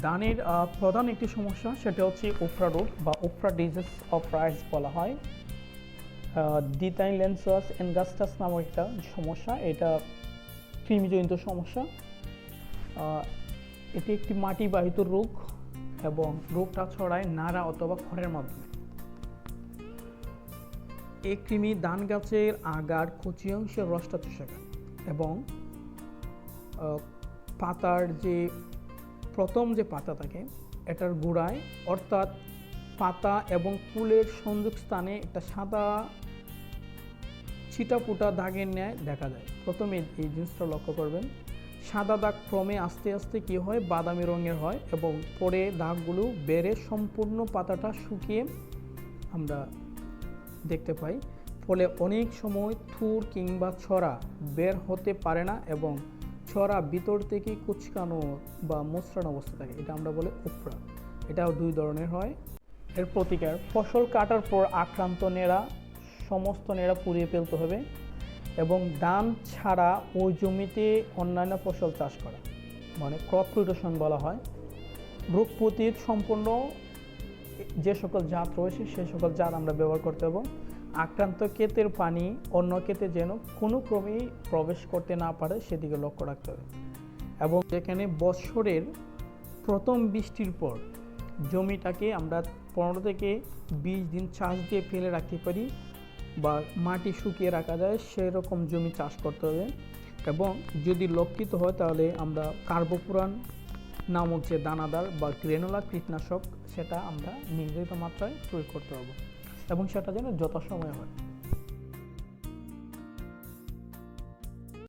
দানের প্রধান একটি সমস্যা সেটা হচ্ছে ওফরা রোগ বা ওফরা ডিজিজ অফ রাইস বলা হয়। ডিটাইন লেন্সাস এনগাস্টাস নামক একটা সমস্যা, এটা কৃমিজনিত সমস্যা। এটি একটি মাটিবাহিত রোগ এবং রোগটা ছড়ায় নাড়া অথবা খড়ের মাধ্যমে। এই কৃমি ধান গাছের আগার কচি অংশের রসটা চুষে এবং পাতার যে প্রথম যে পাতা থাকে, এটার গোড়ায়, অর্থাৎ পাতা এবং ফুলের সংযোগ স্থানে একটা সাদা ছিটাফোটা দাগের ন্যায় দেখা যায়। প্রথমে এই জিনিসটা লক্ষ্য করবেন। সাদা দাগ ক্রমে আস্তে আস্তে কী হয়? বাদামি রঙের হয় এবং পরে দাগগুলো বেড়ে সম্পূর্ণ পাতাটা শুকিয়ে আমরা দেখতে পাই। ফলে অনেক সময় থুর কিংবা ছড়া বের হতে পারে না এবং ছড়া ভিতর থেকে কুচকানো বা মোচড়ানো অবস্থা থাকে, এটা আমরা বলে উপরা এটাও দুই ধরনের হয়। এর প্রতিকার, ফসল কাটার পর আক্রান্ত নেড়া, সমস্ত নেড়া পুড়িয়ে ফেলতে হবে এবং ধান ছাড়া ওই জমিতে অন্যান্য ফসল চাষ করা মানে ক্রপ রোটেশন বলা হয়। রোগ প্রতিরোধ সম্পূর্ণ যে সকল জাত রয়েছে, সে সকল জাত আমরা ব্যবহার করতে হবে আক্রান্ত ক্ষেতের পানি অন্য ক্ষেতে যেন কোনো ক্রমেই প্রবেশ করতে না পারে, সেদিকে লক্ষ্য রাখতে হবে। এবং যেখানে বৎসরের প্রথম বৃষ্টির পর জমিটাকে আমরা পনেরো থেকে বিশ দিন চাষ দিয়ে ফেলে রাখতে পারি বা মাটি শুকিয়ে রাখা যায় সেই রকম জমি চাষ করতে হবে। এবং যদি লক্ষিত হয়, তাহলে আমরা কার্বোপুরান নামক যে দানাদার বা গ্রেনুলা কীটনাশক, সেটা আমরা নির্ধারিত মাত্রায় প্রয়োগ করতে হবে এবং সেটা যেন যথাসময়ে হয়।